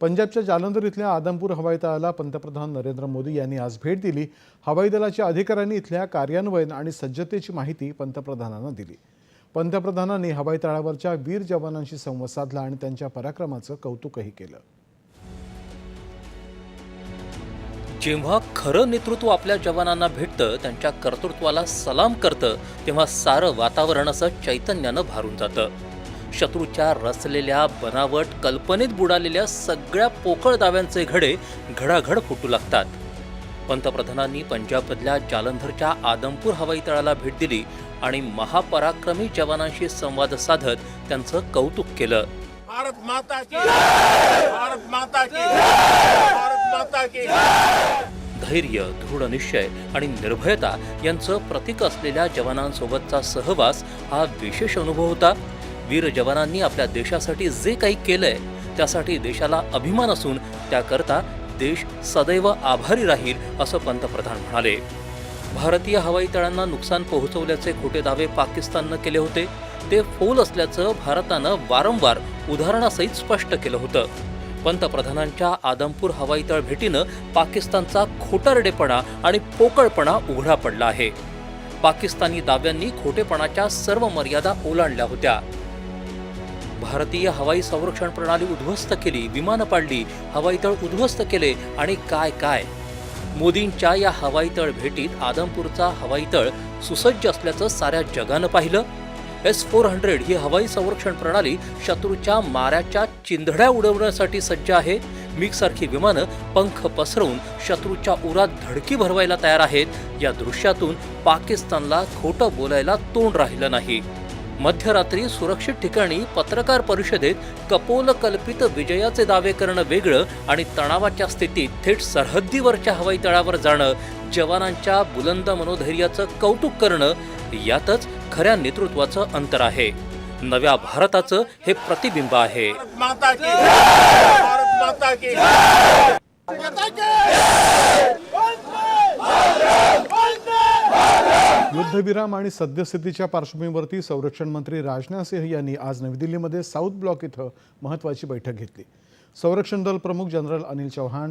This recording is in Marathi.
पंजाबच्या जालंधर इथल्या आदमपूर हवाई तळाला पंतप्रधान नरेंद्र मोदी यांनी आज भेट दिली. हवाई दलाच्या अधिकाऱ्यांनी इथल्या कार्यान्वयन आणि सज्जतेची माहिती पंतप्रधानांना दिली. पंतप्रधानांनी हवाई तळावरच्या वीर जवानांशी संवाद साधला आणि त्यांच्या पराक्रमाचं कौतुकही केलं. जेव्हा खरं नेतृत्व आपल्या जवानांना भेटतं त्यांच्या कर्तृत्वाला सलाम करतं तेव्हा सारं वातावरण असं चैतन्यानं भारून जातं. शत्रूच्या रचलेल्या बनावट कल्पनेत बुडालेल्या सगळ्या पोकळ दाव्यांचे घडे घडाघड फुटू लागतात. पंतप्रधानांनी पंजाबमधल्या जालंधरच्या आदमपूर हवाई तळाला भेट दिली आणि महापराक्रमी जवानांशी संवाद साधत त्यांचं कौतुक केलं. भारत माता की भारत माता की भारत माता की धैर्य दृढ निश्चय आणि निर्भयता यांचं प्रतीक असलेल्या जवानांसोबतचा सहवास हा विशेष अनुभव होता. वीर जवानांनी आपल्या देशासाठी जे काही केलंय त्यासाठी देशाला अभिमान असून त्याकरता देश सदैव आभारी राहील असं पंतप्रधान म्हणाले. भारतीय हवाई तळांना नुकसान पोहोचवल्याचे खोटे दावे पाकिस्ताननं केले होते. ते फोल असल्याचं भारतानं वारंवार उदाहरणासहित स्पष्ट केलं होतं. पंतप्रधानांच्या आदमपूर हवाई तळ भेटीनं पाकिस्तानचा खोटारडेपणा आणि पोकळपणा उघडा पडला आहे. पाकिस्तानी दाव्यांनी खोटेपणाच्या सर्व मर्यादा ओलांडल्या होत्या. भारतीय हवाई संरक्षण प्रणाली उद्ध्वस्त केली विमानं पाडली हवाई तळ उद्ध्वस्त केले आणि काय काय? मोदींच्या या हवाई तळ भेटीत आदमपूरचा हवाई तळ सुसज्ज असल्याचं साऱ्या जगानं पाहिलं. एस फोर हंड्रेड ही हवाई संरक्षण प्रणाली शत्रूच्या माऱ्याच्या चिंधड्या उडवण्यासाठी सज्ज आहे. मिगसारखी विमानं पंख पसरवून शत्रूच्या उरात धडकी भरवायला तयार आहेत. या दृश्यातून पाकिस्तानला खोटं बोलायला तोंड राहिलं नाही. मध्यरात्री सुरक्षित ठिकाणी पत्रकार परिषदेत कपोल कल्पित विजयाचे दावे करणं वेगळं आणि तणावाच्या स्थितीत थेट सरहद्दीवरच्या हवाई तळावर जाणं जवानांच्या बुलंद मनोधैर्याचं कौतुक करणं यातच खऱ्या नेतृत्वाचं अंतर आहे. नव्या भारताचं हे प्रतिबिंब आहे भारत माता की भारत माता की युद्धविराम आणि सद्यस्थितीच्या पार्श्वभूमीवरती संरक्षण मंत्री राजनाथ सिंह यांनी आज नवी दिल्लीमध्ये साऊथ ब्लॉक इथं महत्त्वाची बैठक घेतली. संरक्षण दल प्रमुख जनरल अनिल चौहान